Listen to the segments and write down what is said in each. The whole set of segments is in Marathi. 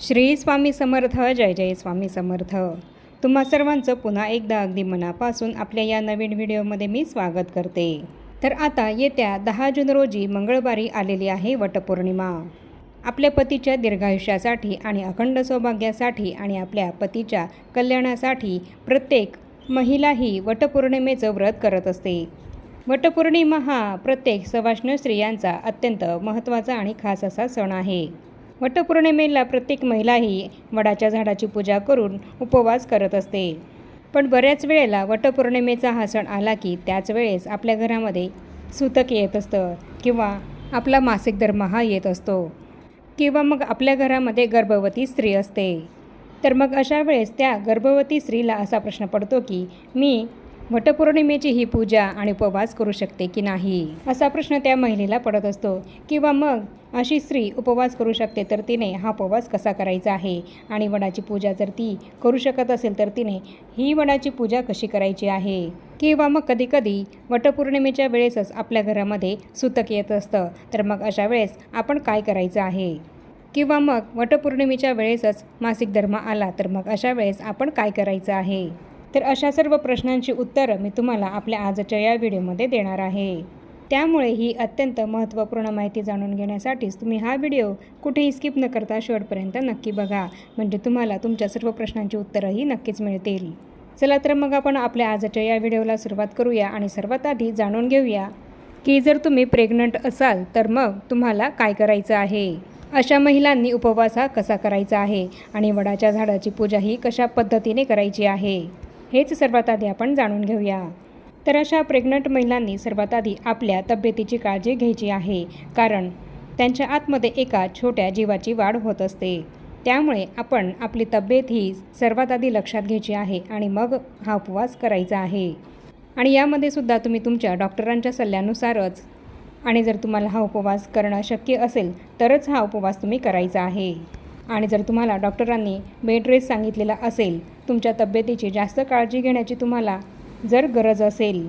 श्री स्वामी समर्थ जय जय स्वामी समर्थ. तुम्हा सर्वांचं पुन्हा एकदा अगदी मनापासून आपल्या या नवीन व्हिडिओमध्ये मी स्वागत करते. तर आता येत्या दहा जून रोजी मंगळवारी आलेली आहे वटपौर्णिमा. आपल्या पतीच्या दीर्घायुष्यासाठी आणि अखंड सौभाग्यासाठी आणि आपल्या पतीच्या कल्याणासाठी प्रत्येक महिला ही वटपौर्णिमेचं व्रत करत असते. वटपौर्णिमा हा प्रत्येक सवाष्ण स्त्रियांचा अत्यंत महत्त्वाचा आणि खास असा सण आहे. वटपौर्णिमेला प्रत्येक महिला ही वडाच्या झाडाची पूजा करून उपवास करत असते. पण बऱ्याच वेळेला वटपौर्णिमेचा हा सण आला की त्याच वेळेस आपल्या घरामध्ये सुतक येत असतं किंवा आपला मासिक दरमहा येत असतो किंवा मग आपल्या घरामध्ये गर्भवती स्त्री असते. तर मग अशा वेळेस त्या गर्भवती स्त्रीला असा प्रश्न पडतो की मी वटपौर्णिमेची ही पूजा आणि उपवास करू शकते की नाही? असा प्रश्न त्या महिलेला पडत असतो. किंवा मग अशी स्त्री उपवास करू शकते तर तिने हा उपवास कसा करायचा आहे? आणि वडाची पूजा जर ती करू शकत असेल तर तिने ही वडाची पूजा कशी करायची आहे? किंवा मग कधीकधी वटपौर्णिमेच्या वेळेसच आपल्या घरामध्ये सुतक येत असतं. तर मग अशा वेळेस आपण काय करायचं आहे? किंवा मग वटपौर्णिमेच्या वेळेसच मासिक धर्म आला तर मग अशा वेळेस आपण काय करायचं आहे? तर अशा सर्व प्रश्नांची उत्तरं मी तुम्हाला आपल्या आजच्या या व्हिडिओमध्ये देणार आहे. त्यामुळे ही अत्यंत महत्त्वपूर्ण माहिती जाणून घेण्यासाठीच तुम्ही हा व्हिडिओ कुठेही स्किप न करता शेवटपर्यंत नक्की बघा. म्हणजे तुम्हाला तुमच्या सर्व प्रश्नांची उत्तरंही नक्कीच मिळतील. चला तर मग आपण आपल्या आजच्या या व्हिडिओला सुरुवात करूया आणि सर्वात आधी जाणून घेऊया की जर तुम्ही प्रेग्नंट असाल तर मग तुम्हाला काय करायचं आहे? अशा महिलांनी उपवास हा कसा करायचा आहे आणि वडाच्या झाडाची पूजा ही कशा पद्धतीने करायची आहे? हेच सर्वात आधी आपण जाणून घेऊया. तर अशा प्रेग्नंट महिलांनी सर्वात आधी आपल्या तब्येतीची काळजी घ्यायची आहे. कारण त्यांच्या आतमध्ये एका छोट्या जीवाची वाढ होत असते. त्यामुळे आपण आपली तब्येत ही सर्वात आधी लक्षात घ्यायची आहे आणि मग हा उपवास करायचा आहे. आणि यामध्ये सुद्धा तुम्ही तुमच्या डॉक्टरांच्या सल्ल्यानुसारच आणि जर तुम्हाला हा उपवास करणं शक्य असेल तरच हा उपवास तुम्ही करायचा आहे. आणि जर तुम्हाला डॉक्टरांनी बेड रेस्ट सांगितलेला असेल तुमच्या तब्येतीची जास्त काळजी घेण्याची तुम्हाला जर गरज असेल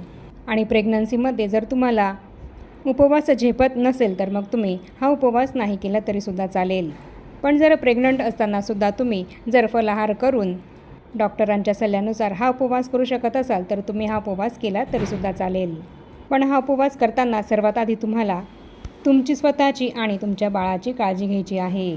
आणि प्रेग्नन्सीमध्ये जर तुम्हाला उपवास झेपत नसेल तर मग तुम्ही हा उपवास नाही केला तरीसुद्धा चालेल. पण जर प्रेग्नंट असतानासुद्धा तुम्ही जर फलाहार करून डॉक्टरांच्या सल्ल्यानुसार हा उपवास करू शकत असाल तर तुम्ही हा उपवास केला तरीसुद्धा चालेल. पण हा उपवास करताना सर्वात आधी तुम्हाला तुमची स्वतःची आणि तुमच्या बाळाची काळजी घ्यायची आहे.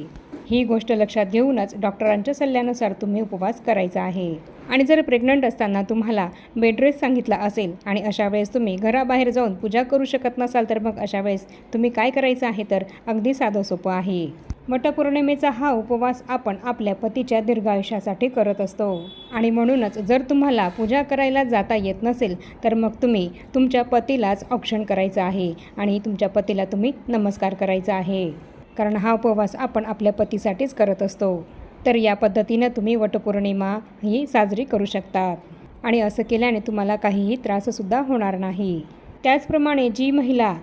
ही गोष्ट लक्षात घेऊनच डॉक्टरांच्या सल्ल्यानुसार तुम्ही उपवास करायचा आहे. आणि जर प्रेग्नंट असताना तुम्हाला बेडरेस सांगितला असेल आणि अशा वेळेस तुम्ही घराबाहेर जाऊन पूजा करू शकत नसाल तर मग अशा वेळेस तुम्ही काय करायचं आहे तर अगदी साधं सोपं आहे. वटपौर्णिमेचा हा उपवास आपण आपल्या पतीच्या दीर्घायुष्यासाठी करत असतो. आणि म्हणूनच जर तुम्हाला पूजा करायला जाता येत नसेल तर मग तुम्ही तुमच्या पतीलाच औक्षण करायचं आहे आणि तुमच्या पतीला तुम्ही नमस्कार करायचा आहे. कारण हा उपवास आपण आपल्या पतीसाठीच करत असतो. तर या पद्धतीनं तुम्ही वटपौर्णिमा ही साजरी करू शकतात आणि असं केल्याने तुम्हाला काहीही त्राससुद्धा होणार नाही. त्याचप्रमाणे जी महिला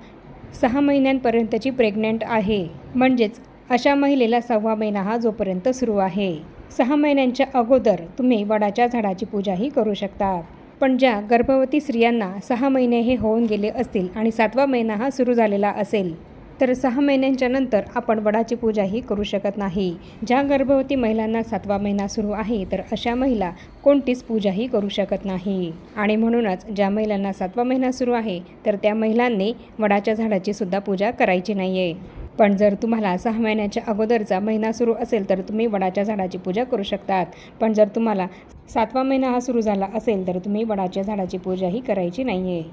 सहा महिन्यांपर्यंतची प्रेग्नंट आहे म्हणजेच अशा महिलेला सव्वा महिना हा जोपर्यंत सुरू आहे. सहा महिन्यांच्या अगोदर तुम्ही वडाच्या झाडाची पूजाही करू शकता. पण ज्या गर्भवती स्त्रियांना सहा महिने हे होऊन गेले असतील आणि सातवा महिना हा सुरू झालेला असेल तर सहा महिन्यांच्या नंतर आपण वडाची पूजाही करू शकत नाही. ज्या गर्भवती महिलांना सातवा महिना सुरू आहे तर अशा महिला कोणतीच पूजाही करू शकत नाही. आणि म्हणूनच ज्या महिलांना सातवा महिना सुरू आहे तर त्या महिलांनी वडाच्या झाडाची सुद्धा पूजा करायची नाही आहे पण जर तुम्हाला सहा महिन्याच्या अगोदरचा महिना सुरू असेल तर तुम्ही वडाच्या झाडाची पूजा करू शकतात. पण जर तुम्हाला सातवा महिना हा सुरू झाला असेल तर तुम्ही वडाच्या झाडाची पूजाही करायची नाही आहे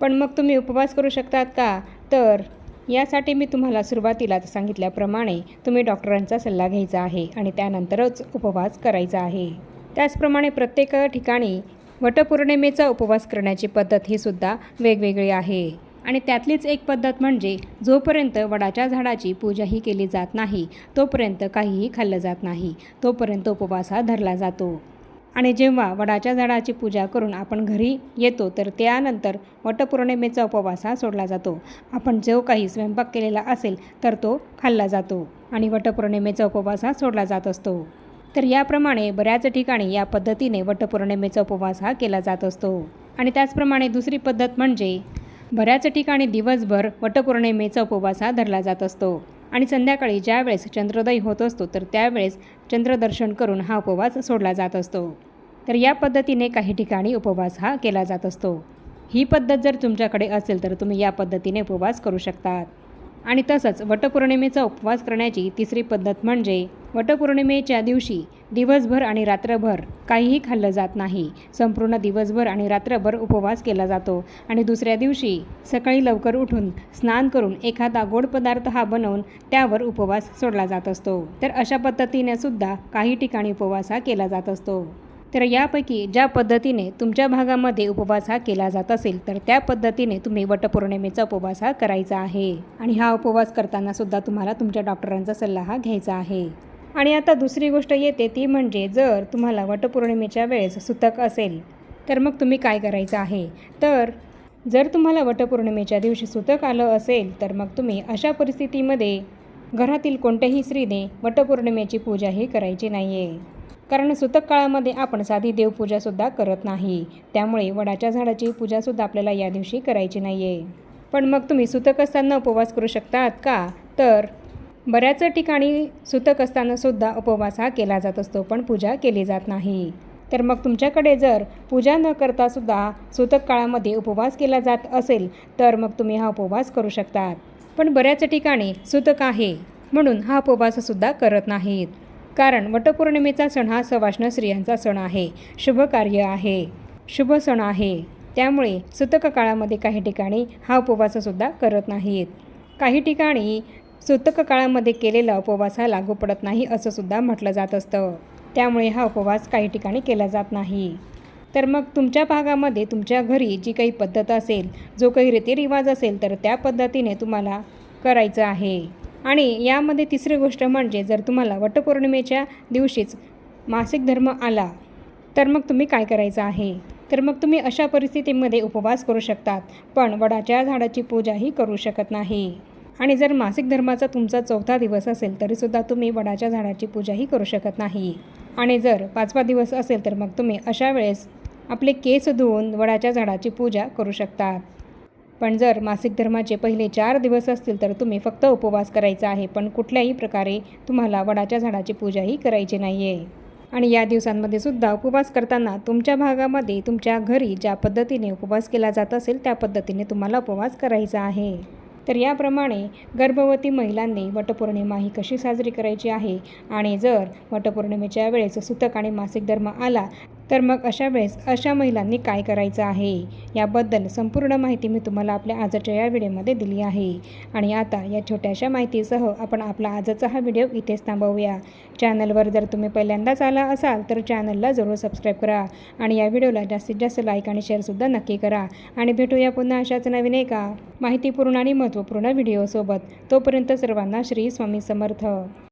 पण मग तुम्ही उपवास करू शकतात का? तर यासाठी मी तुम्हाला सुरुवातीलाच सांगितल्याप्रमाणे तुम्ही डॉक्टरांचा सल्ला घ्यायचा आहे आणि त्यानंतरच उपवास करायचा आहे. त्याचप्रमाणे प्रत्येक ठिकाणी वटपौर्णिमेचा उपवास करण्याची पद्धत ही सुद्धा वेगवेगळी आहे. आणि त्यातलीच एक पद्धत म्हणजे जोपर्यंत वडाच्या झाडाची पूजाही केली जात नाही तोपर्यंत काहीही खाल्लं जात नाही तोपर्यंत उपवास हा धरला जातो. आणि जेव्हा वडाच्या झाडाची पूजा करून आपण घरी येतो तर त्यानंतर वटपौर्णिमेचा उपवास हा सोडला जातो. आपण जो काही स्वयंपाक केलेला असेल तर तो खाल्ला जातो आणि वटपौर्णिमेचा उपवास हा सोडला जात असतो. तर याप्रमाणे बऱ्याच ठिकाणी या पद्धतीने वटपौर्णिमेचा उपवास हा केला जात असतो. आणि त्याचप्रमाणे दुसरी पद्धत म्हणजे बऱ्याच ठिकाणी दिवसभर वटपौर्णिमेचा उपवास हा धरला जात असतो. आणि संध्याकाळी ज्यावेळेस चंद्रोदय होत असतो तर त्यावेळेस चंद्रदर्शन करून हा उपवास सोडला जात असतो. तर या पद्धतीने काही ठिकाणी उपवास हा केला जात असतो. ही पद्धत जर तुमच्याकडे असेल तर तुम्ही या पद्धतीने उपवास करू शकतात आणि तसंच वटपौर्णिमेचा उपवास करण्याची तिसरी पद्धत म्हणजे वटपौर्णिमेच्या दिवशी दिवसभर आणि रात्रभर काहीही खाल्लं जात नाही. संपूर्ण दिवसभर आणि रात्रभर उपवास केला जातो आणि दुसऱ्या दिवशी सकाळी लवकर उठून स्नान करून एखादा गोड पदार्थ हा बनवून त्यावर उपवास सोडला जात असतो. तर अशा पद्धतीने सुद्धा काही ठिकाणी उपवास हा केला जात असतो. तर यापैकी ज्या पद्धतीने तुमच्या भागामध्ये उपवास हा केला जात असेल तर त्या पद्धतीने तुम्ही वटपौर्णिमेचा उपवास हा करायचा आहे. आणि हा उपवास करताना सुद्धा तुम्हाला तुमच्या डॉक्टरांचा सल्ला हा घ्यायचा आहे. आणि आता दुसरी गोष्ट येते ती म्हणजे जर तुम्हाला वटपौर्णिमेच्या वेळेस सुतक असेल तर मग तुम्ही काय करायचं आहे? तर जर तुम्हाला वटपौर्णिमेच्या दिवशी सुतक आलं असेल तर मग तुम्ही अशा परिस्थितीमध्ये घरातील कोणत्याही स्त्रीने वटपौर्णिमेची पूजा ही करायची नाही आहे कारण सुतक काळामध्ये आपण साधी देवपूजासुद्धा करत नाही. त्यामुळे वडाच्या झाडाची पूजासुद्धा आपल्याला या दिवशी करायची नाही आहे पण मग तुम्ही सुतक असताना उपवास करू शकतात का? तर बऱ्याच ठिकाणी सुतक असतानासुद्धा उपवास हा केला जात असतो पण पूजा केली जात नाही. तर मग तुमच्याकडे जर पूजा न करतासुद्धा सुतक काळामध्ये उपवास केला जात असेल तर मग तुम्ही हा उपवास करू शकतात. पण बऱ्याच ठिकाणी सुतक आहे म्हणून हा उपवाससुद्धा करत नाहीत. कारण वटपौर्णिमेचा सण हा सवाष्ण स्त्रियांचा सण आहे शुभ कार्य आहे शुभ सण आहे. त्यामुळे सुतक काळामध्ये काही ठिकाणी हा उपवाससुद्धा करत नाहीत. काही ठिकाणी सुतक काळामध्ये केलेला उपवास हा लागू पडत नाही असं सुद्धा म्हटलं जात असतं. त्यामुळे हा उपवास काही ठिकाणी केला जात नाही. तर मग तुमच्या भागामध्ये तुमच्या घरी जी काही पद्धत असेल जो काही रीतिरिवाज असेल तर त्या पद्धतीने तुम्हाला करायचं आहे. आणि यामध्ये तिसरी गोष्ट म्हणजे जर तुम्हाला वटपौर्णिमेच्या दिवशीच मासिक धर्म आला तर मग तुम्ही काय करायचं आहे? तर मग तुम्ही अशा परिस्थितीमध्ये उपवास करू शकतात पण वडाच्या झाडाची पूजाही करू शकत नाही. आणि जर मासिक धर्माचा तुमचा चौथा दिवस असेल तरीसुद्धा तुम्ही वडाच्या झाडाची पूजाही करू शकत नाही. आणि जर पाचवा दिवस असेल तर मग तुम्ही अशा वेळेस आपले केस धुवून वडाच्या झाडाची पूजा करू शकतात पण जर मासिक धर्माचे पहिले चार दिवस असतील तर तुम्ही फक्त उपवास करायचा आहे पण कुठल्याही प्रकारे तुम्हाला वडाच्या झाडाची पूजाही करायची नाही आहे आणि या दिवसांमध्ये सुद्धा उपवास करताना तुमच्या भागामध्ये तुमच्या घरी ज्या पद्धतीने उपवास केला जात असेल त्या पद्धतीने तुम्हाला उपवास करायचा आहे. तर याप्रमाणे गर्भवती महिलांनी वटपौर्णिमा ही कशी साजरी करायची आहे? आणि जर वटपौर्णिमेच्या वेळेस सुतक आणि मासिक धर्म आला तर मग अशा वेळेस अशा महिलांनी काय करायचं आहे? याबद्दल संपूर्ण माहिती मी तुम्हाला आपल्या आजच्या या व्हिडिओमध्ये दिली आहे. आणि आता या छोट्याशा माहितीसह आपण आपला आजचा हा व्हिडिओ इथेच थांबवूया. चॅनलवर जर तुम्ही पहिल्यांदाच आला असाल तर चॅनलला जरूर सबस्क्राईब करा आणि या व्हिडिओला जास्तीत जास्त लाईक आणि शेअरसुद्धा नक्की करा. आणि भेटूया पुन्हा अशाच नवीन एका माहितीपूर्ण आणि महत्त्वपूर्ण व्हिडिओसोबत. तोपर्यंत सर्वांना श्री स्वामी समर्थ.